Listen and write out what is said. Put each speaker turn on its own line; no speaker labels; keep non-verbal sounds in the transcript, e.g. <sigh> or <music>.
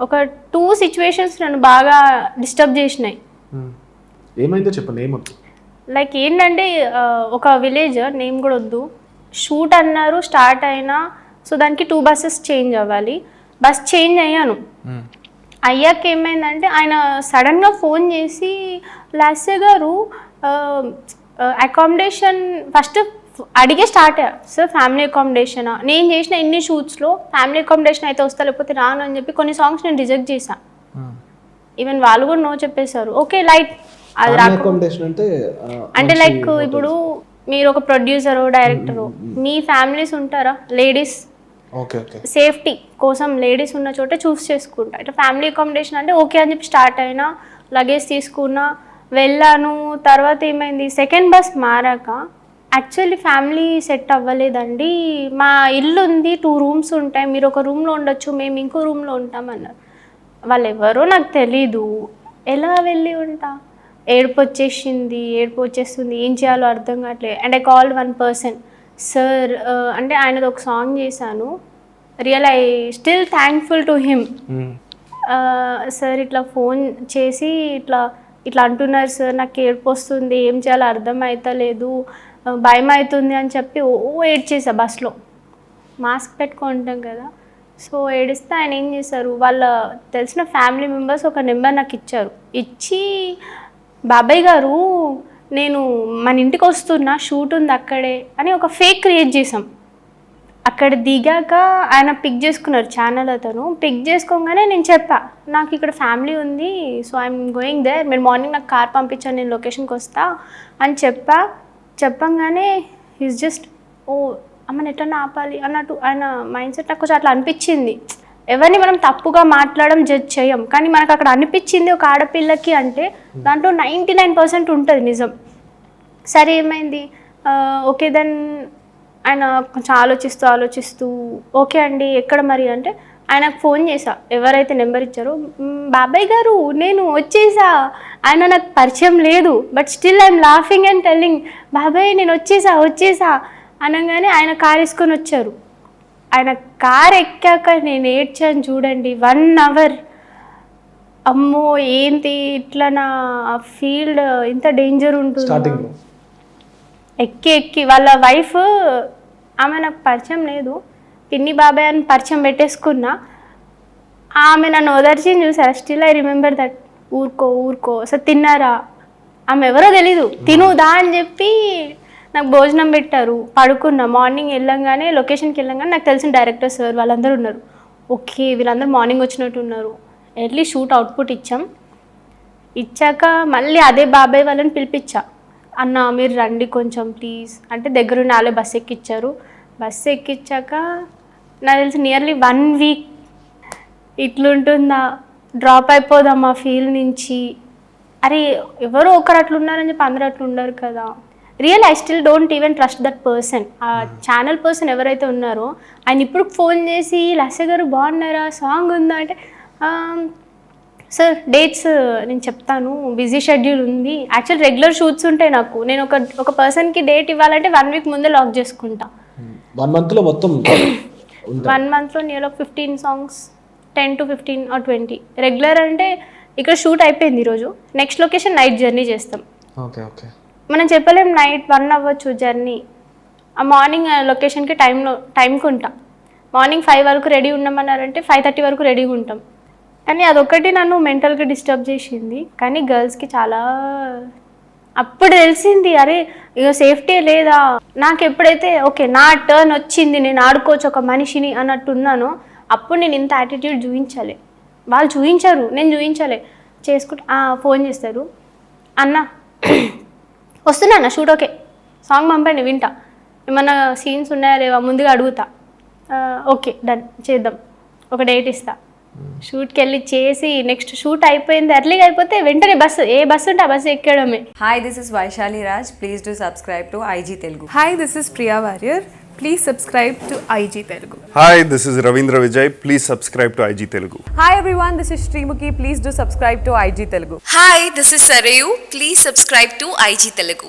ఒక two situations నన్ను బాగా డిస్టర్బ్ చేసినాయి.
ఏమైందో చెప్పండి ఏమొద్దు
లైక్ ఏంటంటే ఆ, ఒక విలేజ్ నేమ్ కూడా వద్దు. షూట్ అన్నారు స్టార్ట్ అయినా సో దానికి టూ బస్సెస్ చేంజ్ అవ్వాలి. బస్ చేంజ్ అయ్యాను. అయ్యాక ఏమైందంటే ఆయన సడన్గా ఫోన్ చేసి లాస్య గారు అకామిడేషన్ ఫస్ట్ అడిగే స్టార్ట్ అయ్యా సార్ ఫ్యామిలీ అకామిడేషనా నేను చేసిన ఎన్ని షూట్స్లో ఫ్యామిలీ అకామిడేషన్ అయితే వస్తా లేకపోతే రాను అని చెప్పి కొన్ని సాంగ్స్ నేను రిజెక్ట్ చేశాను ఈవెన్ వాళ్ళు కూడా నో చెప్పేశారు. ఓకే లైట్ అది
అకామిడేషన్ అంటే
అంటే లైక్. ఇప్పుడు మీరు ఒక ప్రొడ్యూసర్ డైరెక్టర్ మీ ఫ్యామిలీస్ ఉంటారా? లేడీస్ సేఫ్టీ కోసం లేడీస్ ఉన్న చోట చూస్ చేసుకుంటా. ఇట్లా ఫ్యామిలీ అకామిడేషన్ అంటే ఓకే అని చెప్పి స్టార్ట్ అయినా లగేజ్ తీసుకున్నా వెళ్ళాను తర్వాత ఏమైంది? సెకండ్ బస్ మారాక యాక్చువల్లీ ఫ్యామిలీ సెట్ అవ్వలేదండి. మా ఇల్లు ఉంది టూ రూమ్స్ ఉంటాయి. మీరు ఒక రూమ్లో ఉండొచ్చు మేము ఇంకో రూమ్లో ఉంటామన్నారు వాళ్ళు ఎవరో నాకు తెలీదు. ఎలా వెళ్ళి ఉంటా? ఏడుపు వచ్చేసింది ఏడుపు వచ్చేస్తుంది. ఏం చేయాలో అర్థం కావట్లేదు. And I called one person sir అంటే ఆయనది ఒక సాంగ్ చేశాను. Real I still thankful to him sir ఇట్లా ఫోన్ చేసి ఇట్లా ఇట్లా అంటున్నారు సార్ నాకు ఏడుపు వస్తుంది. ఏం చేయాలో అర్థం అవుతలేదు భయం అవుతుంది అని చెప్పి ఓ ఏడ్చేసా బస్లో మాస్క్ పెట్టుకుంటాం కదా. సో ఏడిస్తే ఆయన ఏం చేశారు? వాళ్ళ తెలిసిన ఫ్యామిలీ మెంబర్స్ ఒక నెంబర్ నాకు ఇచ్చారు. ఇచ్చి బాబాయ్ గారు నేను మన ఇంటికి వస్తున్నా షూట్ ఉంది అక్కడే అని ఒక ఫేక్ క్రియేట్ చేసాం అక్కడ దిగాక ఆయన పిక్ చేసుకున్నారు ఛానల్ అతను. పిక్ చేసుకోగానే నేను చెప్పా నాకు ఇక్కడ ఫ్యామిలీ ఉంది సో ఐఎమ్ గోయింగ్ దేర్. మీరు మార్నింగ్ నాకు కార్ పంపించాను నేను లొకేషన్కి వస్తా అని చెప్పా. చెప్పంగానే ఈజ్ జస్ట్ ఓ అమ్మని ఎట్లా ఆపాలి అన్నట్టు ఆయన మైండ్ సెట్ నాకు కొంచెం అట్లా అనిపించింది. ఎవరిని మనం తప్పుగా మాట్లాడడం జడ్జ్ చేయం. కానీ మనకు అక్కడ అనిపించింది ఒక ఆడపిల్లకి అంటే దాంట్లో నైంటీ నైన్ పర్సెంట్ ఉంటుంది నిజం. సరే ఏమైంది? ఓకే దెన్ ఆయన కొంచెం ఆలోచిస్తూ ఆలోచిస్తూ ఓకే అండి ఎక్కడ మరి? అంటే ఆయనకు ఫోన్ చేసా ఎవరైతే నెంబర్ ఇచ్చారో "మ్, బాబాయ్ గారు నేను వచ్చేసా. ఆయన నాకు పరిచయం లేదు but still I'm laughing and telling బాబాయ్ నేను వచ్చేసా వచ్చేసా. అనగానే ఆయన కార్ వేసుకొని వచ్చారు. ఆయన కార్ ఎక్కాక నేను ఏడ్చాను చూడండి వన్ అవర్. అమ్మో ఏంటి ఇట్లా నా ఫీల్డ్ ఇంత డేంజర్ ఉంటుంది. ఎక్కి ఎక్కి వాళ్ళ వైఫ్ ఆమె నాకు పరిచయం లేదు పిన్ని బాబాయ్ అని పరిచయం పెట్టేసుకున్నా ఆమె నన్ను ఓదర్చిని చూసారా? స్టిల్ ఐ రిమెంబర్ దట్ ఊరుకో ఊరుకో. అసలు తిన్నారా? ఆమె ఎవరో తెలీదు. తినుదా అని చెప్పి నాకు భోజనం పెట్టారు. పడుకున్నా. మార్నింగ్ వెళ్ళంగానే లొకేషన్కి వెళ్ళంగానే నాకు తెలిసిన డైరెక్టర్ సార్ వాళ్ళందరూ ఉన్నారు. ఓకే వీళ్ళందరూ మార్నింగ్ వచ్చినట్టు ఉన్నారు. ఎర్లీ షూట్ అవుట్పుట్ ఇచ్చాం. ఇచ్చాక మళ్ళీ అదే బాబాయ్ వాళ్ళని పిలిపించా. అన్న మీరు రండి కొంచెం ప్లీజ్ అంటే దగ్గరుండి వాళ్ళే బస్ ఎక్కిచ్చారు. బస్ ఎక్కిచ్చాక నాకు తెలిసి నియర్లీ వన్ వీక్ ఇట్లుంటుందా? డ్రాప్ అయిపోదాం ఆ ఫీల్ నుంచి. అరే ఎవరో ఒకరు అట్లా ఉన్నారని చెప్పి అందరూ అట్లా ఉండరు కదా. Real I still don't even trust that person ఆ ఛానల్ పర్సన్ ఎవరైతే ఉన్నారో ఆయన ఇప్పుడు ఫోన్ చేసి లస్య గారు బాగున్నారా? సాంగ్ ఉందా? అంటే సార్ డేట్స్ నేను చెప్తాను. బిజీ షెడ్యూల్ ఉంది. యాక్చువల్ రెగ్యులర్ షూట్స్ ఉంటాయి నాకు. నేను ఒక ఒక పర్సన్కి డేట్ ఇవ్వాలంటే వన్ వీక్ ముందే లాక్ చేసుకుంటా.
వన్ మంత్లో మొత్తం
వన్ మంత్లో నియర్ ఒక fifteen songs ten to fifteen or twenty regular అంటే ఇక్కడ షూట్ అయిపోయింది ఈరోజు నెక్స్ట్ లొకేషన్ నైట్ జర్నీ చేస్తాం.
Okay okay.
మనం చెప్పలేం నైట్ వన్ అవ్వచ్చు జర్నీ ఆ మార్నింగ్ లొకేషన్కి టైంలో టైంకి ఉంటాం. మార్నింగ్ ఫైవ్ వరకు రెడీ ఉండమన్నారంటే ఫైవ్ థర్టీ వరకు రెడీగా ఉంటాం. కానీ అదొకటి నన్ను మెంటల్గా డిస్టర్బ్ చేసింది. కానీ గర్ల్స్కి చాలా అప్పుడు తెలిసింది అరే ఇక సేఫ్టీ లేదా? నాకు ఎప్పుడైతే ఓకే నా టర్న్ వచ్చింది నేను ఆడుకోవచ్చు ఒక మనిషిని అన్నట్టున్నానో అప్పుడు నేను ఇంత యాటిట్యూడ్ చూపించాలి. వాళ్ళు చూపించారు నేను చూపించాలి. చేసుకుంటా ఫోన్ చేస్తారు. అన్న <clears throat> వస్తున్నా అన్న షూట్ ఓకే. సాంగ్ పంపండి వింటా. ఏమన్నా సీన్స్ ఉన్నాయా లేవా? ముందుగా అడుగుతా. ఓకే డన్ చేద్దాం. ఒక డేట్ ఇస్తా. షూట్కి వెళ్ళి చేసి నెక్స్ట్ షూట్ అయిపోయింది ఎర్లీగా అయిపోతే వెంటనే బస్సు ఏ బస్సు ఉంటే ఆ బస్సు ఎక్కడమే
Hi, this is Vaishali Raj. Please do subscribe to IG Telugu.
Hi, this is Priya Warrior. Please subscribe to IG Telugu.
Hi, this is Ravindra Vijay. Please subscribe to IG Telugu.
Hi everyone, this is Srimuki. Please do subscribe to IG Telugu.
Hi this is Sarayu please subscribe to IG Telugu